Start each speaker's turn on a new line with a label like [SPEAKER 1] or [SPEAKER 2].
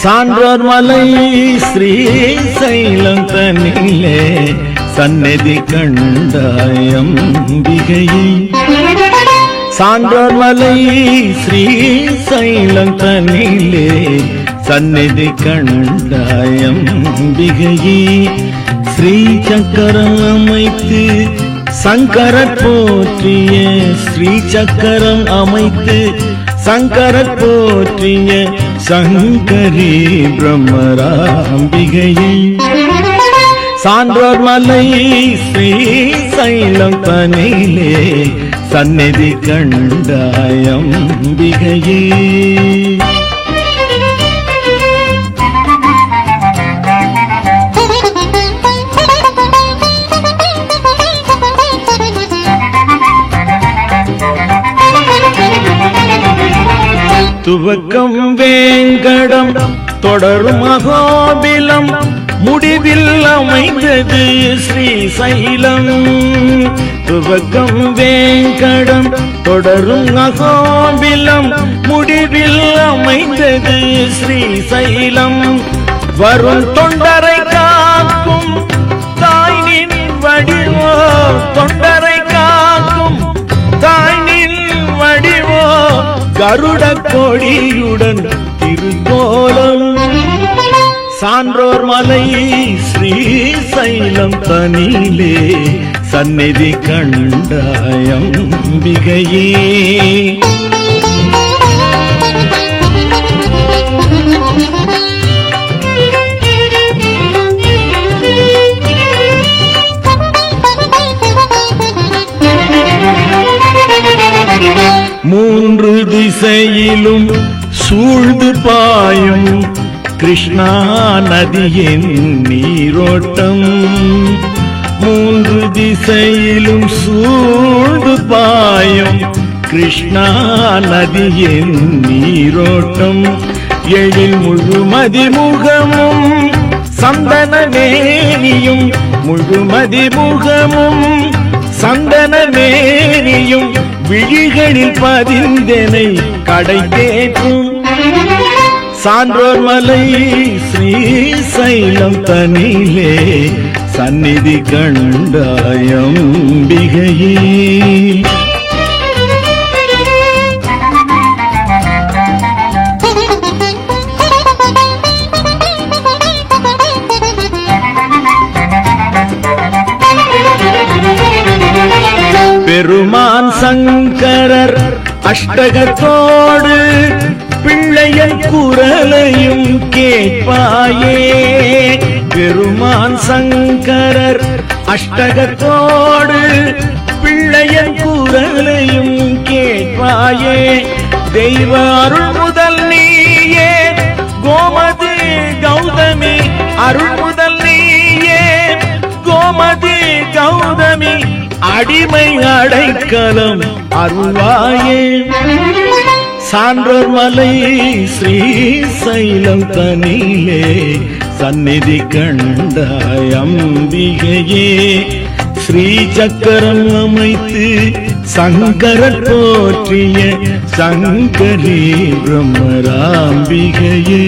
[SPEAKER 1] சான்றோர் மலை ஸ்ரீ சைலம் தன்னிலே சந்நிதி கண்டாயம் பிகையை சான்றோர் மலை ஸ்ரீ சைலம் தன்னிலே சந்நிதி கண்டாயம் பிகையே ஸ்ரீ சக்கரம் அமைத்து சங்கர போற்றிய ஸ்ரீ சக்கரம் அமைத்து சங்கர போற்றிய சங்கரி பிரம்மராம்பிகையே. சான்றோர் மலை ஸ்ரீ சைலம் பனிலே சந்நிதி கண்டாயம் பிகையே துவக்கம் வேங்கடம் தொடரும் அகோபிலம். முடிவில் அமைந்தது ஸ்ரீசைலம். துவக்கம் வேங்கடம் தொடரும் அகோபிலம். முடிவில் அமைந்தது ஸ்ரீசைலம். வரும் தொண்டரை காக்கும் தாய்னின் வடிவோ தொண்டரை கருட கொடியுடன் திருக்கோலம். சான்றோர் மலை ஸ்ரீசைலம் தனிலே சந்நிதி கண்டாயம் பிகையே மூன்று திசையிலும் சூழ்ந்து பாயும் கிருஷ்ணா நதியின் நீரோட்டம். மூன்று திசையிலும் சூழ்ந்து பாயும் கிருஷ்ணா நதியின் நீரோட்டம். எழில் முழுமதி முகமும் சந்தன வேணியும் முழுமதி முகமும் சந்தன மேனியும் விழிகளில் பதிந்தனை கடை கேட்கும் சான்றோர் மலை ஸ்ரீசைலம் தனிலே சந்நிதி கண்டாயம் பிகையே பெருமான் சங்கரர் அஷ்டகத்தோடு பிள்ளையன் குரலையும் கேட்பாயே. பெருமான் சங்கரர் அஷ்டகத்தோடு பிள்ளையன் குரலையும் கேட்பாயே. தெய்வ அருள் முதல் நீயே கோமதி கௌதமி அருள் முதல் நீயே கோமதி கௌதமி அடிமை அடைக்கலம் அருள்வாயே. சான்றோர் மலை ஸ்ரீ சைலம் தனிலே சந்நிதி கண்டாய் அம்பிகையே. ஸ்ரீ சக்கரம் அமைத்து சங்கரர் போற்றிய சங்கரி பிரம்மராம்பிகையே.